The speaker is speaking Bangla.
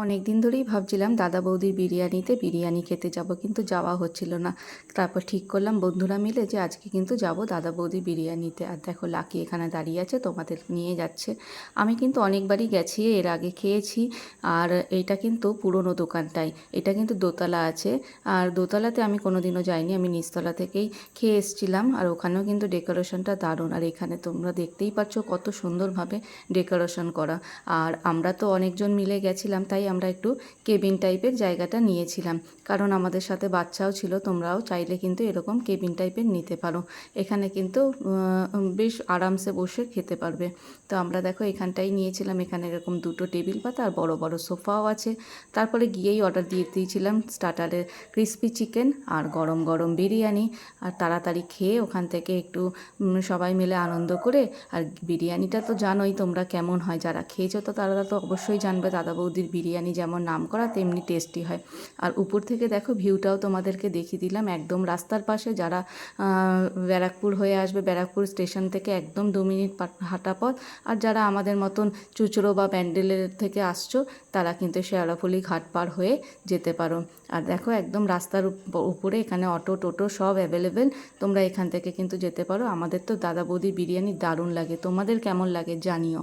অনেক দিন ধরেই ভাবছিলাম, দাদা বৌদির বিরিয়ানিতে বিরিয়ানি খেতে যাব। কিন্তু যাওয়া হচ্ছিল না। তারপর ঠিক করলাম বন্ধুরা মিলে যে আজকে কিন্তু যাব দাদা বৌদির বিরিয়ানিতে। আর দেখো, লাকি এখানে দাঁড়িয়ে আছে, তোমাদের নিয়ে যাচ্ছে। আমি কিন্তু অনেকবারই গেছি, এর আগে খেয়েছি। আর এটা কিন্তু পুরনো দোকানটাই। এটা কিন্তু দোতলা আছে। আর দোতলাতে আমি কোনোদিনও যাইনি। আমি নিচতলা থেকেই খেয়ে এসেছিলাম। আর ওখানেও কিন্তু ডেকোরেশনটা দারুণ। আর এখানে তোমরা দেখতেই পাচ্ছ কত সুন্দরভাবে ডেকোরেশন করা। আর আমরা তো অনেকজন মিলে গেছিলাম, তাই আমরা একটু কেবিন টাইপের জায়গাটা নিয়েছিলাম। কারণ আমাদের সাথে বাচ্চাও ছিল, তোমরাও চাইলে কিন্তু এরকম কেবিন টাইপের নিতে পারো। এখানে কিন্তু বেশ আরামসে বসে খেতে পারবে। তো আমরা দেখো এখানটাই নিয়েছিলাম, এখানে এরকম দুটো টেবিল পাতা আর বড় বড় সোফাও আছে। তারপরে গিয়েই অর্ডার দিয়ে দিয়েছিলাম স্টার্টারের ক্রিস্পি চিকেন আর গরম গরম বিরিয়ানি। আর তাড়াতাড়ি খেয়ে ওখান থেকে একটু সবাই মিলে আনন্দ করে। আর বিরিয়ানিটা তো জানোই তোমরা কেমন হয়, যারা খেয়েছো তো তারা তো অবশ্যই জানবে, দাদা বৌদির বিরিয়ানি যেমন নাম করা তেমনি টেস্টি হয়। আর উপর থেকে দেখো ভিউটাও তোমাদেরকে দেখিয়ে দিলাম। একদম রাস্তার পাশে যারা ব্যারাকপুর হয়ে আসবে, ব্যারাকপুর স্টেশন থেকে একদম দু মিনিট হাঁটা পথ। আর যারা আমাদের মতন চুচড়ো বা ব্যান্ডেলের থেকে আসছো, তারা কিন্তু শেয়ারাফুলি ঘাট পার হয়ে যেতে পারো। আর দেখো একদম রাস্তার উপ- উপরে এখানে অটো, টোটো সব অ্যাভেলেবেল তোমরা এখান থেকে কিন্তু যেতে পারো। আমাদের তো দাদা বৌদি বিরিয়ানি দারুণ লাগে। তোমাদের কেমন লাগে জানিও।